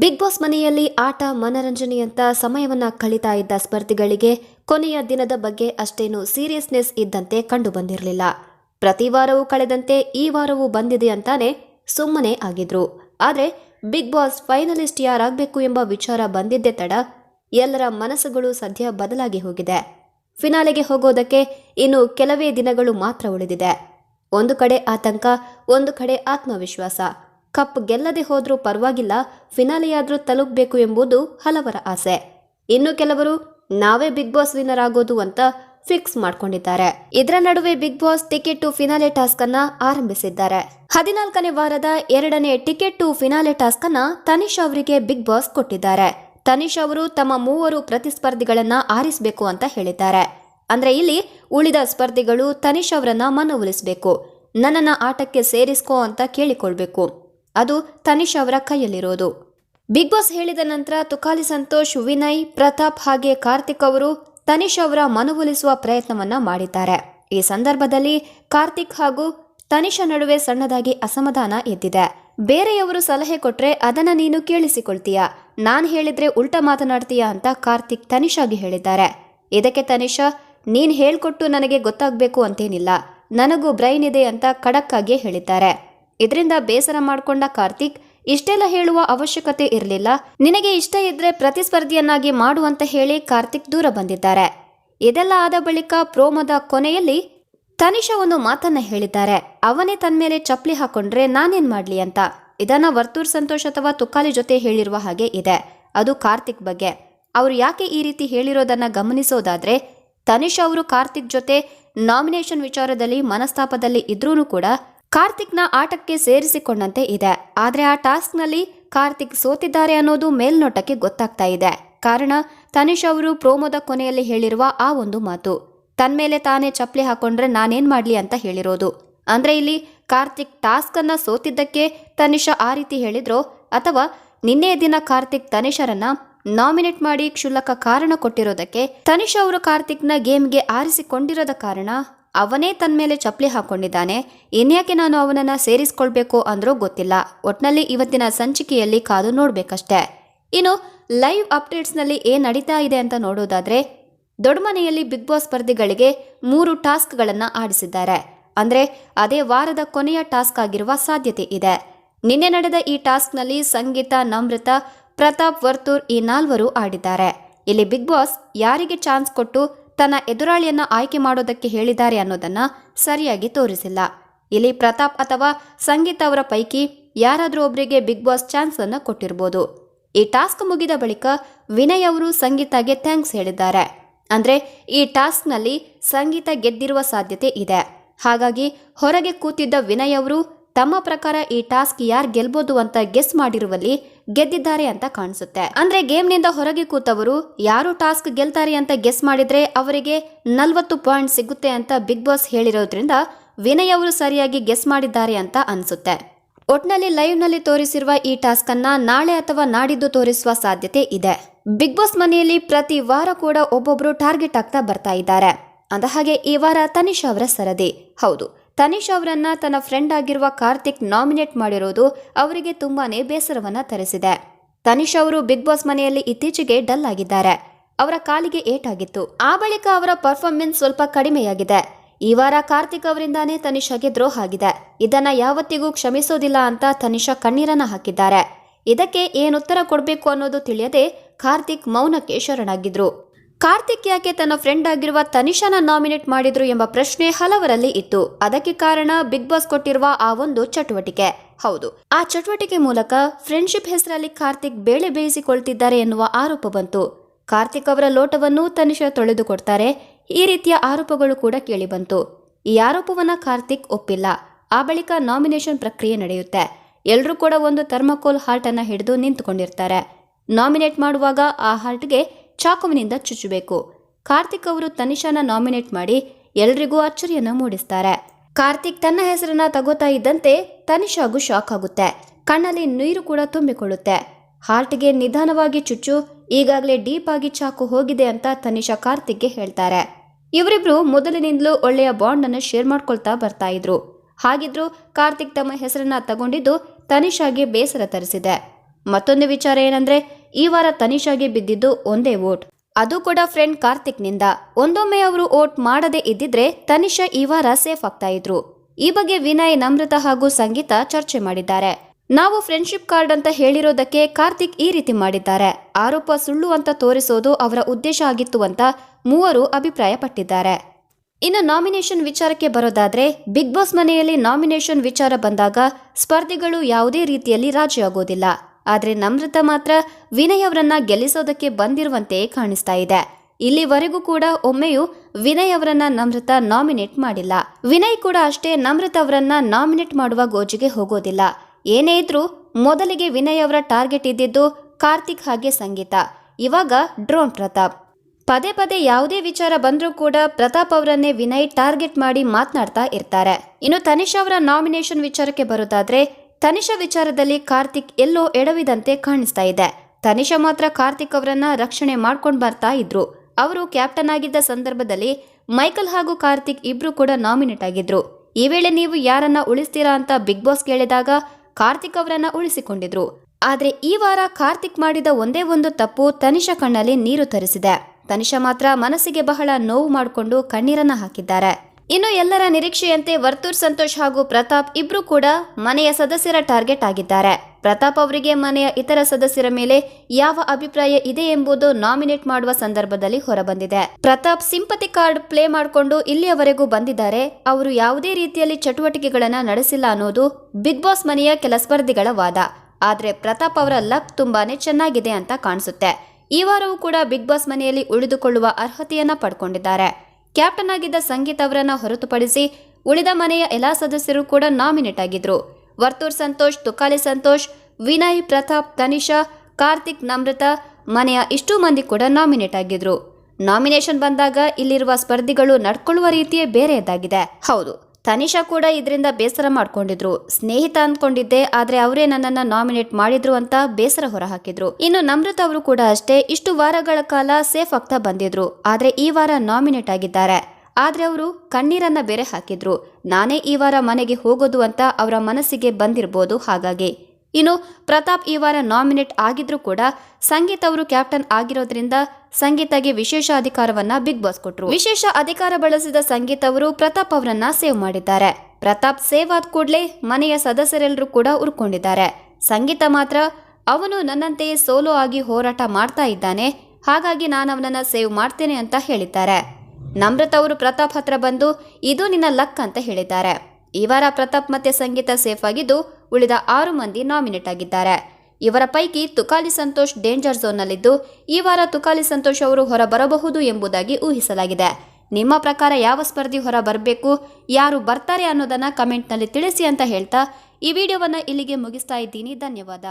Big boss ಮನೆಯಲ್ಲಿ ಆಟ ಮನರಂಜನೆಯಂತ ಸಮಯವನ್ನ ಕಳೀತಾ ಇದ್ದ ಸ್ಪರ್ಧಿಗಳಿಗೆ ಕೊನೆಯ ದಿನದ ಬಗ್ಗೆ ಅಷ್ಟೇನು ಸೀರಿಯಸ್ನೆಸ್ ಇದ್ದಂತೆ ಕಂಡು ಬಂದಿರಲಿಲ್ಲ. ಪ್ರತಿ ವಾರವೂ ಕಳೆದಂತೆ ಈ ವಾರವೂ ಬಂದಿದೆ ಅಂತಾನೆ ಸುಮ್ಮನೆ ಆಗಿದ್ರು. ಆದರೆ ಬಿಗ್ ಬಾಸ್ ಫೈನಲಿಸ್ಟ್ ಯಾರಾಗಬೇಕು ಎಂಬ ವಿಚಾರ ಬಂದಿದ್ದೇ ತಡ ಎಲ್ಲರ ಮನಸ್ಸುಗಳು ಸದ್ಯ ಬದಲಾಗಿ ಹೋಗಿದೆ. ಫಿನಾಲೆಗೆ ಹೋಗೋದಕ್ಕೆ ಇನ್ನು ಕೆಲವೇ ದಿನಗಳು ಮಾತ್ರ ಉಳಿದಿದೆ. ಒಂದು ಕಡೆ ಆತಂಕ, ಒಂದು ಕಡೆ ಆತ್ಮವಿಶ್ವಾಸ. ಕಪ್ ಗೆಲ್ಲದೆ ಹೋದರೂ ಪರವಾಗಿಲ್ಲ, ಫಿನಾಲೆಯಾದರೂ ತಲುಪಬೇಕು ಎಂಬುದು ಹಲವರ ಆಸೆ. ಇನ್ನು ಕೆಲವರು, ನಾವೇ ಬಿಗ್ ಬಾಸ್ ವಿನ್ನರ್ ಆಗೋದು ಅಂತ ಫಿಕ್ಸ್ ಮಾಡ್ಕೊಂಡಿದ್ದಾರೆ. ಇದರ ನಡುವೆ Bigg Boss ticket to finale task ಅನ್ನ ಆರಂಭಿಸಿದ್ದಾರೆ. ಹದಿನಾಲ್ಕನೇ ವಾರದ ಎರಡನೇ ಟಿಕೆಟ್ ಟು ಫಿನಾಲೆ ಟಾಸ್ಕ್ ಅನ್ನ ತನಿಷ್ ಅವರಿಗೆ ಬಿಗ್ ಬಾಸ್ ಕೊಟ್ಟಿದ್ದಾರೆ. ತನಿಷ್ ಅವರು ತಮ್ಮ ಮೂವರು ಪ್ರತಿಸ್ಪರ್ಧಿಗಳನ್ನ ಆರಿಸಬೇಕು ಅಂತ ಹೇಳಿದ್ದಾರೆ. ಅಂದ್ರೆ ಇಲ್ಲಿ ಉಳಿದ ಸ್ಪರ್ಧಿಗಳು ತನಿಷ್ ಅವರನ್ನ ಮನವೊಲಿಸಬೇಕು. ನನ್ನನ್ನ ಆಟಕ್ಕೆ ಸೇರಿಸ್ಕೋ ಅಂತ ಕೇಳಿಕೊಳ್ಬೇಕು. ಅದು ತನಿಷ್ ಅವರ ಕೈಯಲ್ಲಿರೋದು ಬಿಗ್ ಬಾಸ್ ಹೇಳಿದ ನಂತರ ತುಕಾಲಿ ಸಂತೋಷ್, ವಿನಯ್, ಪ್ರತಾಪ್ ಹಾಗೆ ಕಾರ್ತಿಕ್ ಅವರು ತನಿಷ್ ಅವರ ಮನವೊಲಿಸುವ ಪ್ರಯತ್ನವನ್ನ ಮಾಡಿದ್ದಾರೆ. ಈ ಸಂದರ್ಭದಲ್ಲಿ ಕಾರ್ತಿಕ್ ಹಾಗೂ ತನಿಷ ನಡುವೆ ಸಣ್ಣದಾಗಿ ಅಸಮಾಧಾನ ಎದ್ದಿದೆ. ಬೇರೆಯವರು ಸಲಹೆ ಕೊಟ್ರೆ ಅದನ್ನ ನೀನು ಕೇಳಿಸಿಕೊಳ್ತೀಯ. ನಾನು ಹೇಳಿದ್ರೆ ಉಲ್ಟಾ ಮಾತನಾಡ್ತೀಯ ಅಂತ ಕಾರ್ತಿಕ್ ತನಿಷಾಗಿ ಹೇಳಿದ್ದಾರೆ. ಇದಕ್ಕೆ ತನಿಷಾ, ನೀನ್ ಹೇಳ್ಕೊಟ್ಟು ನನಗೆ ಗೊತ್ತಾಗ್ಬೇಕು ಅಂತೇನಿಲ್ಲ. ನನಗೂ ಬ್ರೈನ್ ಇದೆ ಅಂತ ಖಡಕ್ಕಾಗಿಯೇ ಹೇಳಿದ್ದಾರೆ. ಇದರಿಂದ ಬೇಸರ ಮಾಡಿಕೊಂಡ ಕಾರ್ತಿಕ್, ಇಷ್ಟೆಲ್ಲ ಹೇಳುವ ಅವಶ್ಯಕತೆ ಇರಲಿಲ್ಲ. ನಿನಗೆ ಇಷ್ಟ ಇದ್ರೆ ಪ್ರತಿಸ್ಪರ್ಧಿಯನ್ನಾಗಿ ಮಾಡು ಅಂತ ಹೇಳಿ ಕಾರ್ತಿಕ್ ದೂರ ಬಂದಿದ್ದಾರೆ. ಇದೆಲ್ಲ ಆದ ಬಳಿಕ ಪ್ರೋಮದ ಕೊನೆಯಲ್ಲಿ ತನಿಷಾ ಒಂದು ಮಾತನ್ನ ಹೇಳಿದ್ದಾರೆ. ಅವನೇ ತನ್ನ ಮೇಲೆ ಚಪ್ಪಲಿ ಹಾಕೊಂಡ್ರೆ ನಾನೇನ್ ಮಾಡ್ಲಿ ಅಂತ. ಇದನ್ನ ವರ್ತೂರ್ ಸಂತೋಷ್ ಅಥವಾ ತುಕಾಲಿ ಜೊತೆ ಹೇಳಿರುವ ಹಾಗೆ ಇದೆ. ಅದು ಕಾರ್ತಿಕ್ ಬಗ್ಗೆ. ಅವರು ಯಾಕೆ ಈ ರೀತಿ ಹೇಳಿರೋದನ್ನ ಗಮನಿಸೋದಾದ್ರೆ, ತನಿಷ್ ಅವರು ಕಾರ್ತಿಕ್ ಜೊತೆ ನಾಮಿನೇಷನ್ ವಿಚಾರದಲ್ಲಿ ಮನಸ್ತಾಪದಲ್ಲಿ ಇದ್ರೂ ಕೂಡ ಕಾರ್ತಿಕ್ನ ಆಟಕ್ಕೆ ಸೇರಿಸಿಕೊಂಡಂತೆ ಇದೆ. ಆದರೆ ಆ ಟಾಸ್ಕ್ನಲ್ಲಿ ಕಾರ್ತಿಕ್ ಸೋತಿದ್ದಾರೆ ಅನ್ನೋದು ಮೇಲ್ನೋಟಕ್ಕೆ ಗೊತ್ತಾಗ್ತಾ ಇದೆ. ಕಾರಣ, ತನಿಷ್ ಅವರು ಪ್ರೋಮೋದ ಕೊನೆಯಲ್ಲಿ ಹೇಳಿರುವ ಆ ಒಂದು ಮಾತು. ತನ್ಮೇಲೆ ತಾನೇ ಚಪ್ಪಲಿ ಹಾಕೊಂಡ್ರೆ ನಾನೇನ್ ಮಾಡ್ಲಿ ಅಂತ ಹೇಳಿರೋದು. ಅಂದ್ರೆ ಇಲ್ಲಿ ಕಾರ್ತಿಕ್ ಟಾಸ್ಕ್ ಅನ್ನ ಸೋತಿದ್ದಕ್ಕೆ ತನಿಷ ಆ ರೀತಿ ಹೇಳಿದ್ರೋ, ಅಥವಾ ನಿನ್ನೆ ದಿನ ಕಾರ್ತಿಕ್ ತನಿಷರನ್ನ ನಾಮಿನೇಟ್ ಮಾಡಿ ಕ್ಷುಲ್ಲಕ ಕಾರಣ ಕೊಟ್ಟಿರೋದಕ್ಕೆ ತನಿಷ್ ಅವರು ಕಾರ್ತಿಕ್ನ ಗೇಮ್ಗೆ ಆರಿಸಿಕೊಂಡಿರೋದ ಕಾರಣ? ಅವನೇ ತನ್ನ ಮೇಲೆ ಚಪ್ಪಲಿ ಹಾಕೊಂಡಿದ್ದಾನೆ. ಇನ್ಯಾಕೆ ನಾನು ಅವನನ್ನ ಸೇರಿಸ್ಕೊಳ್ಬೇಕು ಅಂದ್ರೂ ಗೊತ್ತಿಲ್ಲ. ಒಟ್ನಲ್ಲಿ ಇವತ್ತಿನ ಸಂಚಿಕೆಯಲ್ಲಿ ಕಾದು ನೋಡಬೇಕಷ್ಟೆ. ಇನ್ನು ಲೈವ್ ಅಪ್ಡೇಟ್ಸ್ನಲ್ಲಿ ಏನು ನಡೀತಾ ಇದೆ ಅಂತ ನೋಡೋದಾದ್ರೆ ದೊಡ್ಡಮನೆಯಲ್ಲಿ ಬಿಗ್ ಬಾಸ್ ಸ್ಪರ್ಧಿಗಳಿಗೆ ಮೂರು ಟಾಸ್ಕ್ಗಳನ್ನು ಆಡಿಸಿದ್ದಾರೆ. ಅಂದ್ರೆ ಅದೇ ವಾರದ ಕೊನೆಯ ಟಾಸ್ಕ್ ಆಗಿರುವ ಸಾಧ್ಯತೆ ಇದೆ. ನಿನ್ನೆ ನಡೆದ ಈ ಟಾಸ್ಕ್ನಲ್ಲಿ ಸಂಗೀತ, ನಮ್ರತ, ಪ್ರತಾಪ್ ವರ್ತೂರ್ ಈ ನಾಲ್ವರು ಆಡಿದ್ದಾರೆ. ಇಲ್ಲಿ ಬಿಗ್ ಬಾಸ್ ಯಾರಿಗೆ ಚಾನ್ಸ್ ಕೊಟ್ಟು ತನ್ನ ಎದುರಾಳಿಯನ್ನು ಆಯ್ಕೆ ಮಾಡೋದಕ್ಕೆ ಹೇಳಿದ್ದಾರೆ ಅನ್ನೋದನ್ನ ಸರಿಯಾಗಿ ತೋರಿಸಿಲ್ಲ. ಇಲ್ಲಿ ಪ್ರತಾಪ್ ಅಥವಾ ಸಂಗೀತ ಅವರ ಪೈಕಿ ಯಾರಾದರೂ ಒಬ್ಬರಿಗೆ ಬಿಗ್ ಬಾಸ್ ಚಾನ್ಸ್ ಅನ್ನ ಕೊಟ್ಟಿರ್ಬೋದು. ಈ ಟಾಸ್ಕ್ ಮುಗಿದ ಬಳಿಕ ವಿನಯ್ ಅವರು ಸಂಗೀತಾಗೆ ಥ್ಯಾಂಕ್ಸ್ ಹೇಳಿದ್ದಾರೆ. ಅಂದ್ರೆ ಈ ಟಾಸ್ಕ್ನಲ್ಲಿ ಸಂಗೀತ ಗೆದ್ದಿರುವ ಸಾಧ್ಯತೆ ಇದೆ. ಹಾಗಾಗಿ ಹೊರಗೆ ಕೂತಿದ್ದ ವಿನಯ್ ಅವರು ತಮ್ಮ ಪ್ರಕಾರ ಈ ಟಾಸ್ಕ್ ಯಾರು ಗೆಲ್ಬೋದು ಅಂತ ಗೆಸ್ ಮಾಡಿರುವಲ್ಲಿ ಗೆದ್ದಿದ್ದಾರೆ ಅಂತ ಕಾಣಿಸುತ್ತೆ. ಅಂದ್ರೆ ಗೇಮ್ನಿಂದ ಹೊರಗೆ ಕೂತವರು ಯಾರು ಟಾಸ್ಕ್ ಗೆಲ್ತಾರೆ ಅಂತ ಗೆಸ್ ಮಾಡಿದ್ರೆ ಅವರಿಗೆ ನಲ್ವತ್ತು ಪಾಯಿಂಟ್ ಸಿಗುತ್ತೆ ಅಂತ ಬಿಗ್ ಬಾಸ್ ಹೇಳಿರೋದ್ರಿಂದ ವಿನಯ್ ಅವರು ಸರಿಯಾಗಿ ಗೆಸ್ ಮಾಡಿದ್ದಾರೆ ಅಂತ ಅನ್ಸುತ್ತೆ. ಒಟ್ನಲ್ಲಿ ಲೈವ್ನಲ್ಲಿ ತೋರಿಸಿರುವ ಈ ಟಾಸ್ಕ್ ಅನ್ನ ನಾಳೆ ಅಥವಾ ನಾಡಿದ್ದು ತೋರಿಸುವ ಸಾಧ್ಯತೆ ಇದೆ. ಬಿಗ್ ಬಾಸ್ ಮನೆಯಲ್ಲಿ ಪ್ರತಿ ವಾರ ಕೂಡ ಒಬ್ಬೊಬ್ರು ಟಾರ್ಗೆಟ್ ಆಗ್ತಾ ಬರ್ತಾ ಇದ್ದಾರೆ. ಅಂದಹಾಗೆ ಈ ವಾರ ತನಿಷ್ ಅವರ ಸರದಿ. ಹೌದು. ತನಿಷ್ ಅವರನ್ನ ತನ್ನ ಫ್ರೆಂಡ್ ಆಗಿರುವ ಕಾರ್ತಿಕ್ ನಾಮಿನೇಟ್ ಮಾಡಿರೋದು ಅವರಿಗೆ ತುಂಬಾನೇ ಬೇಸರವನ್ನ ತರಿಸಿದೆ. ತನಿಷ್ ಅವರು ಬಿಗ್ ಬಾಸ್ ಮನೆಯಲ್ಲಿ ಇತ್ತೀಚೆಗೆ ಡಲ್ ಆಗಿದ್ದಾರೆ. ಅವರ ಕಾಲಿಗೆ ಏಟಾಗಿತ್ತು. ಆ ಬಳಿಕ ಅವರ ಪರ್ಫಾರ್ಮೆನ್ಸ್ ಸ್ವಲ್ಪ ಕಡಿಮೆಯಾಗಿದೆ. ಈ ವಾರ ಕಾರ್ತಿಕ್ ಅವರಿಂದಾನೇ ತನಿಷಾಗೆ ದ್ರೋಹ ಆಗಿದೆ ಇದನ್ನ ಯಾವತ್ತಿಗೂ ಕ್ಷಮಿಸೋದಿಲ್ಲ ಅಂತ ತನಿಷಾ ಕಣ್ಣೀರನ್ನ ಹಾಕಿದ್ದಾರೆ. ಇದಕ್ಕೆ ಏನು ಉತ್ತರ ಕೊಡಬೇಕು ಅನ್ನೋದು ತಿಳಿಯದೆ ಕಾರ್ತಿಕ್ ಮೌನಕ್ಕೆ ಶರಣಾಗಿದ್ರು. ಕಾರ್ತಿಕ್ ಯಾಕೆ ತನ್ನ ಫ್ರೆಂಡ್ ಆಗಿರುವ ತನಿಷಾನ ನಾಮಿನೇಟ್ ಮಾಡಿದ್ರು ಎಂಬ ಪ್ರಶ್ನೆ ಹಲವರಲ್ಲಿ ಇತ್ತು. ಅದಕ್ಕೆ ಕಾರಣ ಬಿಗ್ ಬಾಸ್ ಕೊಟ್ಟಿರುವ ಆ ಒಂದು ಚಟುವಟಿಕೆ. ಹೌದು. ಆ ಚಟುವಟಿಕೆ ಮೂಲಕ ಫ್ರೆಂಡ್ಶಿಪ್ ಹೆಸರಲ್ಲಿ ಕಾರ್ತಿಕ್ ಬೇಳೆ ಬೇಯಿಸಿಕೊಳ್ತಿದ್ದಾರೆ ಎನ್ನುವ ಆರೋಪ ಬಂತು. ಕಾರ್ತಿಕ್ ಅವರ ಲೋಟವನ್ನು ತನಿಷಾ ತೊಳೆದುಕೊಡ್ತಾರೆ. ಈ ರೀತಿಯ ಆರೋಪಗಳು ಕೂಡ ಕೇಳಿಬಂತು ಈ ಆರೋಪವನ್ನ ಕಾರ್ತಿಕ್ ಒಪ್ಪಿಲ್ಲ. ಆ ಬಳಿಕ ನಾಮಿನೇಷನ್ ಪ್ರಕ್ರಿಯೆ ನಡೆಯುತ್ತೆ. ಎಲ್ಲರೂ ಕೂಡ ಒಂದು ಥರ್ಮಕೋಲ್ ಹಾರ್ಟ್ ಅನ್ನ ಹಿಡಿದು ನಿಂತುಕೊಂಡಿರ್ತಾರೆ. ನಾಮಿನೇಟ್ ಮಾಡುವಾಗ ಆ ಹಾರ್ಟ್ಗೆ ಚಾಕುವಿನಿಂದ ಚುಚ್ಚಬೇಕು. ಕಾರ್ತಿಕ್ ಅವರು ತನಿಷಾನ ನಾಮಿನೇಟ್ ಮಾಡಿ ಎಲ್ರಿಗೂ ಅಚ್ಚರಿಯನ್ನ ಮೂಡಿಸ್ತಾರೆ. ಕಾರ್ತಿಕ್ ತನ್ನ ಹೆಸರನ್ನ ತಗೋತಾ ಇದ್ದಂತೆ ತನಿಷಾಗೂ ಶಾಕ್ ಆಗುತ್ತೆ. ಕಣ್ಣಲ್ಲಿ ನೀರು ಕೂಡ ತುಂಬಿಕೊಳ್ಳುತ್ತೆ. ಹಾರ್ಟ್ಗೆ ನಿಧಾನವಾಗಿ ಚುಚ್ಚು, ಈಗಾಗಲೇ ಡೀಪ್ ಆಗಿ ಚಾಕು ಹೋಗಿದೆ ಅಂತ ತನಿಷಾ ಕಾರ್ತಿಕ್ಗೆ ಹೇಳ್ತಾರೆ. ಇವರಿಬ್ರು ಮೊದಲಿನಿಂದಲೂ ಒಳ್ಳೆಯ ಬಾಂಡ್ ಅನ್ನು ಶೇರ್ ಮಾಡ್ಕೊಳ್ತಾ ಬರ್ತಾ ಇದ್ರು. ಹಾಗಿದ್ರು ಕಾರ್ತಿಕ್ ತಮ್ಮ ಹೆಸರನ್ನ ತಗೊಂಡಿದ್ದು ತನಿಷಾಗೆ ಬೇಸರ ತರಿಸಿದೆ. ಮತ್ತೊಂದು ವಿಚಾರ ಏನಂದ್ರೆ ಈ ವಾರ ತನಿಷಾಗೆ ಬಿದ್ದಿದ್ದು ಒಂದೇ ವೋಟ್ ಅದು ಕೂಡ ಫ್ರೆಂಡ್ ಕಾರ್ತಿಕ್ನಿಂದ. ಒಂದೊಮ್ಮೆ ಅವರು ವೋಟ್ ಮಾಡದೇ ಇದ್ದಿದ್ರೆ ತನಿಷಾ ಈ ವಾರ ಸೇಫ್ ಆಗ್ತಾ ಇದ್ರು. ಈ ಬಗ್ಗೆ ವಿನಯ್, ನಮ್ರತ ಹಾಗೂ ಸಂಗೀತ ಚರ್ಚೆ ಮಾಡಿದ್ದಾರೆ. ನಾವು ಫ್ರೆಂಡ್ಶಿಪ್ ಕಾರ್ಡ್ ಅಂತ ಹೇಳಿರೋದಕ್ಕೆ ಕಾರ್ತಿಕ್ ಈ ರೀತಿ ಮಾಡಿದ್ದಾರೆ. ಆರೋಪ ಸುಳ್ಳು ಅಂತ ತೋರಿಸೋದು ಅವರ ಉದ್ದೇಶ ಆಗಿತ್ತು ಅಂತ ಮೂವರು ಅಭಿಪ್ರಾಯಪಟ್ಟಿದ್ದಾರೆ. ಇನ್ನು ನಾಮಿನೇಷನ್ ವಿಚಾರಕ್ಕೆ ಬರೋದಾದ್ರೆ, ಬಿಗ್ ಬಾಸ್ ಮನೆಯಲ್ಲಿ ನಾಮಿನೇಷನ್ ವಿಚಾರ ಬಂದಾಗ ಸ್ಪರ್ಧಿಗಳು ಯಾವುದೇ ರೀತಿಯಲ್ಲಿ ರಾಜಿಯಾಗೋದಿಲ್ಲ. ಆದ್ರೆ ನಮ್ರತ ಮಾತ್ರ ವಿನಯ್ ಅವರನ್ನ ಗೆಲ್ಲಿಸೋದಕ್ಕೆ ಬಂದಿರುವಂತೆ ಕಾಣಿಸ್ತಾ ಇದೆ. ಇಲ್ಲಿವರೆಗೂ ಕೂಡ ಒಮ್ಮೆಯೂ ವಿನಯ್ ಅವರನ್ನ ನಮ್ರತಾ ನಾಮಿನೇಟ್ ಮಾಡಿಲ್ಲ. ವಿನಯ್ ಕೂಡ ಅಷ್ಟೇ ನಮ್ರತ ಅವರನ್ನ ನಾಮಿನೇಟ್ ಮಾಡುವ ಗೋಜಿಗೆ ಹೋಗೋದಿಲ್ಲ. ಏನೇ ಇದ್ರೂ ಮೊದಲಿಗೆ ವಿನಯ್ ಅವರ ಟಾರ್ಗೆಟ್ ಇದ್ದಿದ್ದು ಕಾರ್ತಿಕ್ ಹಾಗೆ ಸಂಗೀತ. ಇವಾಗ ಡ್ರೋನ್ ಪ್ರತಾಪ್. ಪದೇ ಪದೇ ಯಾವುದೇ ವಿಚಾರ ಬಂದರೂ ಕೂಡ ಪ್ರತಾಪ್ ಅವರನ್ನೇ ವಿನಯ್ ಟಾರ್ಗೆಟ್ ಮಾಡಿ ಮಾತನಾಡ್ತಾ ಇರ್ತಾರೆ. ಇನ್ನು ತನಿಷ್ ಅವರ ನಾಮಿನೇಷನ್ ವಿಚಾರಕ್ಕೆ ಬರೋದಾದ್ರೆ ತನಿಷಾ ವಿಚಾರದಲ್ಲಿ ಕಾರ್ತಿಕ್ ಎಲ್ಲೋ ಎಡವಿದಂತೆ ಕಾಣಿಸ್ತಾ ಇದೆ. ತನಿಷಾ ಮಾತ್ರ ಕಾರ್ತಿಕ್ ಅವರನ್ನ ರಕ್ಷಣೆ ಮಾಡ್ಕೊಂಡು ಬರ್ತಾ ಇದ್ರು. ಅವರು ಕ್ಯಾಪ್ಟನ್ ಆಗಿದ್ದ ಸಂದರ್ಭದಲ್ಲಿ ಮೈಕಲ್ ಹಾಗೂ ಕಾರ್ತಿಕ್ ಇಬ್ರು ಕೂಡ ನಾಮಿನೇಟ್ ಆಗಿದ್ರು. ಈ ವೇಳೆ ನೀವು ಯಾರನ್ನ ಉಳಿಸ್ತೀರಾ ಅಂತ ಬಿಗ್ ಬಾಸ್ ಕೇಳಿದಾಗ ಕಾರ್ತಿಕ್ ಅವರನ್ನ ಉಳಿಸಿಕೊಂಡಿದ್ರು. ಆದ್ರೆ ಈ ವಾರ ಕಾರ್ತಿಕ್ ಮಾಡಿದ ಒಂದೇ ಒಂದು ತಪ್ಪು ತನಿಷಾ ಕಣ್ಣಲ್ಲಿ ನೀರು ತರಿಸಿದೆ. ತನಿಷಾ ಮಾತ್ರ ಮನಸ್ಸಿಗೆ ಬಹಳ ನೋವು ಮಾಡಿಕೊಂಡು ಕಣ್ಣೀರನ್ನ ಹಾಕಿದ್ದಾರೆ. ಇನ್ನು ಎಲ್ಲರ ನಿರೀಕ್ಷೆಯಂತೆ ವರ್ತೂರ್ ಸಂತೋಷ್ ಹಾಗೂ ಪ್ರತಾಪ್ ಇಬ್ರು ಕೂಡ ಮನೆಯ ಸದಸ್ಯರ ಟಾರ್ಗೆಟ್ ಆಗಿದ್ದಾರೆ. ಪ್ರತಾಪ್ ಅವರಿಗೆ ಮನೆಯ ಇತರ ಸದಸ್ಯರ ಮೇಲೆ ಯಾವ ಅಭಿಪ್ರಾಯ ಇದೆ ಎಂಬುದು ನಾಮಿನೇಟ್ ಮಾಡುವ ಸಂದರ್ಭದಲ್ಲಿ ಹೊರಬಂದಿದೆ. ಪ್ರತಾಪ್ ಸಿಂಪತಿ ಕಾರ್ಡ್ ಪ್ಲೇ ಮಾಡಿಕೊಂಡು ಇಲ್ಲಿಯವರೆಗೂ ಬಂದಿದ್ದಾರೆ. ಅವರು ಯಾವುದೇ ರೀತಿಯಲ್ಲಿ ಚಟುವಟಿಕೆಗಳನ್ನ ನಡೆಸಿಲ್ಲ ಅನ್ನೋದು ಬಿಗ್ ಬಾಸ್ ಮನೆಯ ಕೆಲ ಸ್ಪರ್ಧಿಗಳ ವಾದ. ಆದರೆ ಪ್ರತಾಪ್ ಅವರ ಲಕ್ ತುಂಬಾನೇ ಚೆನ್ನಾಗಿದೆ ಅಂತ ಕಾಣಿಸುತ್ತೆ. ಈ ವಾರವೂ ಕೂಡ ಬಿಗ್ ಬಾಸ್ ಮನೆಯಲ್ಲಿ ಉಳಿದುಕೊಳ್ಳುವ ಅರ್ಹತೆಯನ್ನ ಪಡ್ಕೊಂಡಿದ್ದಾರೆ. ಕ್ಯಾಪ್ಟನ್ ಆಗಿದ್ದ ಸಂಗೀತ್ ಅವರನ್ನ ಹೊರತುಪಡಿಸಿ ಉಳಿದ ಮನೆಯ ಎಲ್ಲಾ ಸದಸ್ಯರು ಕೂಡ ನಾಮಿನೇಟ್ ಆಗಿದ್ರು. ವರ್ತೂರ್ ಸಂತೋಷ್, ತುಕಾಲಿ ಸಂತೋಷ್, ವಿನಯ್, ಪ್ರತಾಪ್, ತನಿಷಾ, ಕಾರ್ತಿಕ್, ನಮ್ರತಾ ಮನೆಯ ಇಷ್ಟು ಮಂದಿ ಕೂಡ ನಾಮಿನೇಟ್ ಆಗಿದ್ರು. ನಾಮಿನೇಷನ್ ಬಂದಾಗ ಇಲ್ಲಿರುವ ಸ್ಪರ್ಧಿಗಳು ನಡ್ಕೊಳ್ಳುವ ರೀತಿಯೇ ಬೇರೆಯದಾಗಿದೆ ಹೌದು. ತನಿಷಾ ಕೂಡ ಇದರಿಂದ ಬೇಸರ ಮಾಡ್ಕೊಂಡಿದ್ರು. ಸ್ನೇಹಿತ ಅಂದ್ಕೊಂಡಿದ್ದೆ, ಆದ್ರೆ ಅವರೇ ನನ್ನನ್ನ ನಾಮಿನೇಟ್ ಮಾಡಿದ್ರು ಅಂತ ಬೇಸರ ಹೊರಹಾಕಿದ್ರು. ಇನ್ನು ನಮ್ರತ ಅವರು ಕೂಡ ಅಷ್ಟೇ ಇಷ್ಟು ವಾರಗಳ ಕಾಲ ಸೇಫ್ ಆಗ್ತಾ ಬಂದಿದ್ರು. ಆದ್ರೆ ಈ ವಾರ ನಾಮಿನೇಟ್ ಆಗಿದ್ದಾರೆ. ಆದ್ರೆ ಅವರು ಕಣ್ಣೀರನ್ನ ಬೇರೆ ಹಾಕಿದ್ರು. ನಾನೇ ಈ ವಾರ ಮನೆಗೆ ಹೋಗೋದು ಅಂತ ಅವರ ಮನಸ್ಸಿಗೆ ಬಂದಿರ್ಬೋದು ಹಾಗಾಗಿ. ಇನ್ನು ಪ್ರತಾಪ್ ಈ ವಾರ ನಾಮಿನೇಟ್ ಆಗಿದ್ರು ಕೂಡ ಸಂಗೀತ್ ಅವರು ಕ್ಯಾಪ್ಟನ್ ಆಗಿರೋದ್ರಿಂದ ಸಂಗೀತಗೆ ವಿಶೇಷ ಅಧಿಕಾರವನ್ನ ಬಿಗ್ ಬಾಸ್ ಕೊಟ್ಟರು ವಿಶೇಷ ಅಧಿಕಾರ ಬಳಸಿದ ಸಂಗೀತ್ ಅವರು ಪ್ರತಾಪ್ ಅವರನ್ನ ಸೇವ್ ಮಾಡಿದ್ದಾರೆ. ಪ್ರತಾಪ್ ಸೇವ್ ಆದ ಕೂಡಲೇ ಮನೆಯ ಸದಸ್ಯರೆಲ್ಲರೂ ಕೂಡ ಉರ್ಕೊಂಡಿದ್ದಾರೆ. ಸಂಗೀತ ಮಾತ್ರ ಅವನು ನನ್ನಂತೆಯೇ ಸೋಲೋ ಆಗಿ ಹೋರಾಟ ಮಾಡ್ತಾ ಇದ್ದಾನೆ, ಹಾಗಾಗಿ ನಾನು ಅವನನ್ನ ಸೇವ್ ಮಾಡ್ತೇನೆ ಅಂತ ಹೇಳಿದ್ದಾರೆ. ನಮ್ರತ ಅವರು ಪ್ರತಾಪ್ ಹತ್ರ ಬಂದು, ಇದು ನಿನ್ನ ಲಕ್ ಅಂತ ಹೇಳಿದ್ದಾರೆ. ಈ ವಾರ ಪ್ರತಾಪ್ ಮತ್ತೆ ಸಂಗೀತ ಸೇಫ್ ಆಗಿದ್ದು ಉಳಿದ ಆರು ಮಂದಿ ನಾಮಿನೇಟ್ ಆಗಿದ್ದಾರೆ. ಇವರ ಪೈಕಿ ತುಕಾಲಿ ಸಂತೋಷ್ ಡೇಂಜರ್ ಝೋನ್ನಲ್ಲಿದ್ದು, ಈ ವಾರ ತುಕಾಲಿ ಸಂತೋಷ್ ಅವರು ಹೊರ ಬರಬಹುದು ಎಂಬುದಾಗಿ ಊಹಿಸಲಾಗಿದೆ. ನಿಮ್ಮ ಪ್ರಕಾರ ಯಾವ ಸ್ಪರ್ಧಿ ಹೊರ ಬರಬೇಕು ಯಾರು ಬರ್ತಾರೆ ಅನ್ನೋದನ್ನ ಕಮೆಂಟ್ನಲ್ಲಿ ತಿಳಿಸಿ ಅಂತ ಹೇಳ್ತಾ ಈ ವಿಡಿಯೋವನ್ನ ಇಲ್ಲಿಗೆ ಮುಗಿಸ್ತಾ ಇದ್ದೀನಿ. ಧನ್ಯವಾದ.